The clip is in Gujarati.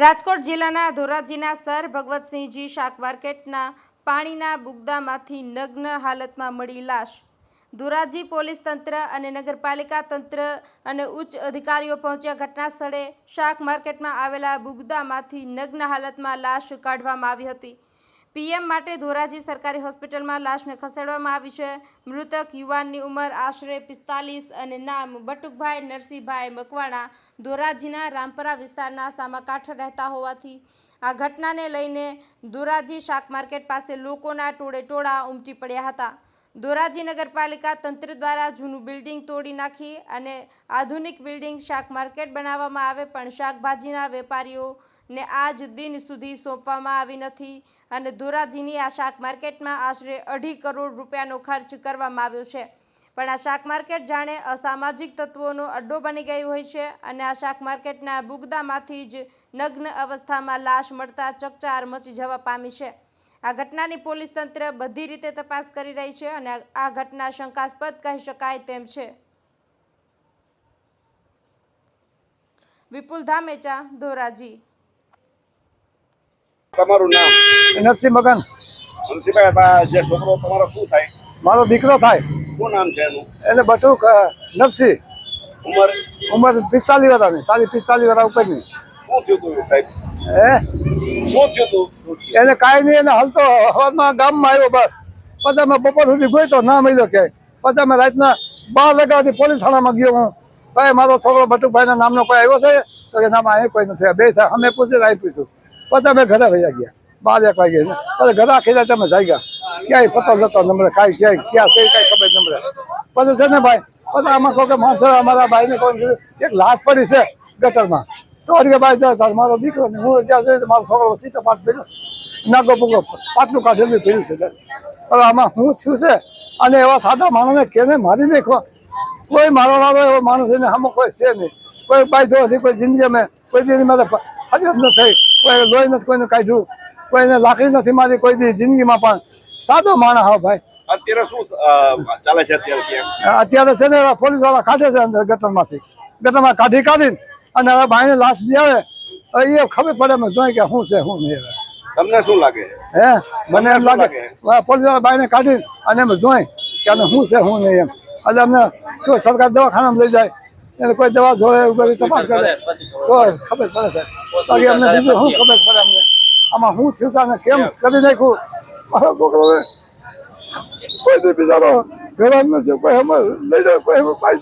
રાજકોટ જિલ્લાના ધોરાજીના સર ભગવતસિંહજી શાક માર્કેટના પાણીના બુગદામાંથી નગ્ન હાલતમાં મળી લાશ. ધોરાજી પોલીસ તંત્ર અને નગરપાલિકા તંત્ર અને ઉચ્ચ અધિકારીઓ પહોંચ્યા ઘટના સ્થળે શાક માર્કેટમાં આવેલા બુગદામાંથી નગ્ન હાલતમાં લાશ કાઢવામાં આવી હતી. પીએમ માટે ધોરાજી સરકારી હોસ્પિટલમાં લાશને ખસેડવામાં આવી છે. મૃતક યુવાનની ઉંમર આશરે પિસ્તાલીસ અને નામ બટુકભાઈ નરસિંહભાઈ મકવાણા ધોરાજીના રામપરા વિસ્તારના સામાકાંઠ રહેતા હોવાથી આ ઘટનાને લઈને ધોરાજી શાક માર્કેટ પાસે લોકોના ટોળે ટોળા ઉમટી પડ્યા હતા. ધોરાજી નગરપાલિકા તંત્ર દ્વારા જૂનું બિલ્ડિંગ તોડી નાખી અને આધુનિક બિલ્ડિંગ શાક માર્કેટ બનાવવામાં આવે પણ શાકભાજીના વેપારીઓને આજ દિન સુધી સોંપવામાં આવી નથી. અને ધોરાજીની આ શાક માર્કેટમાં આશરે અઢી કરોડ રૂપિયાનો ખર્ચ કરવામાં આવ્યો છે. પણ આ શાક માર્કેટ જાણે અસામાજિક તત્વોનો અડ્ડો બની ગયું હોય છે અને આ શાક માર્કેટના બુગદામાંથી જ નગ્ન અવસ્થામાં લાશ મળતા ચકચાર મચી જવા પામી છે. આ ઘટનાની પોલીસ તંત્ર બધી રીતે તપાસ કરી રહી છે અને આ ઘટના શંકાસ્પદ કહી શકાય તેમ છે. વિપુલ ધામેચા, ધોરાજી. તમારું નામ? નરસિંહ મગન. નરસિંહભાઈ જે છોકરો તમારો શું થાય? મારો દીકરો થાય. શું નામ છે એનું? એટલે બટુક નરસિંહ. ઉંમર? ઉંમર પિસ્તાલીસ વર્ષની સાડી પિસ્તાલીસ વર્ષ ઉપરની. શું થયું તું સાહેબ? હે? શું થયું તું? એને કાંઈ નહીં એને હલતો હવામાં ગામમાં આવ્યો બસ. પછી અમે બપોર સુધી ગયો તો ના મળ્યો ક્યાંય. પછી અમે રાતના બાર વાગ્યાથી પોલીસ થાણામાં ગયો હું. ભાઈ મારો છોકરો બટુકભાઈના નામનો કોઈ આવ્યો છે? તો કે નામ અહીં કોઈ નથી બે છે અમે પૂછી અહીં પૂછ્યું પછી અમે ઘરે વૈયા ગયા. બાર એક વાગે પછી ઘરે આખી તમે જાગ્યા. ક્યાંય પતો નતો નંબર કાંઈ ક્યાંય, ક્યાં છે કાંઈ ખબર નંબર પછી છે ને ભાઈ, પછી આમાં કોઈ માણસો, અમારા ભાઈને કોઈ એક લાશ પડી છે ગટરમાં. તો અડીએ ભાઈ જાય મારો દીકરો ને હું જ્યાં જોઈ તો મારો છોકરો સીધો પાટ પીડ્યો નાગો પુગો પાટલું કાઢેલું પીડ્યું છે સર હવે આમાં હું થયું છે? અને એવા સાદા માણસને કેને મારી નાખો? કોઈ મારો વાળો એવો માણસ એને આમાં કોઈ છે નહીં. કોઈ ભાઈ નથી કોઈ જિંદગી અમે કોઈ દી મારે ફરિયાદ ન થઈ. કોઈ લોહી નથી કોઈને કાઢ્યું કોઈને લાકડી નથી મારી કોઈ જિંદગીમાં પણ. સાદો માણસ હા ભાઈ. અત્યારે શું ચાલે છે અત્યારે અત્યારે છે ને પોલીસવાળા કાઢે છે અંદર ગટરમાંથી. ગટરમાં કાઢી કાઢી અને હવે ભાઈને લાશ આવે. એ ખબર પડે અમે જોઈએ કે શું છે શું નહીં તમને શું લાગે? હે? મને એમ લાગે પોલીસવાળા બાઈને કાઢી અને અમે જોઈ કે આને શું છે શું નહીં એમ. એટલે અમને કોઈ સરકાર દવાખાનામાં લઈ જાય એને કોઈ દવા જોવે તપાસ કરે. તો ખબર પડે છે બાકી અમને બીજું શું ખબર પડે અમને? આમાં હું થયું કેમ કરી નાખ્યું? મારા છોકરો કોઈ દી બિચારો ઘરે નથી. કોઈ અમે લઈ જાય કોઈ ફાયદો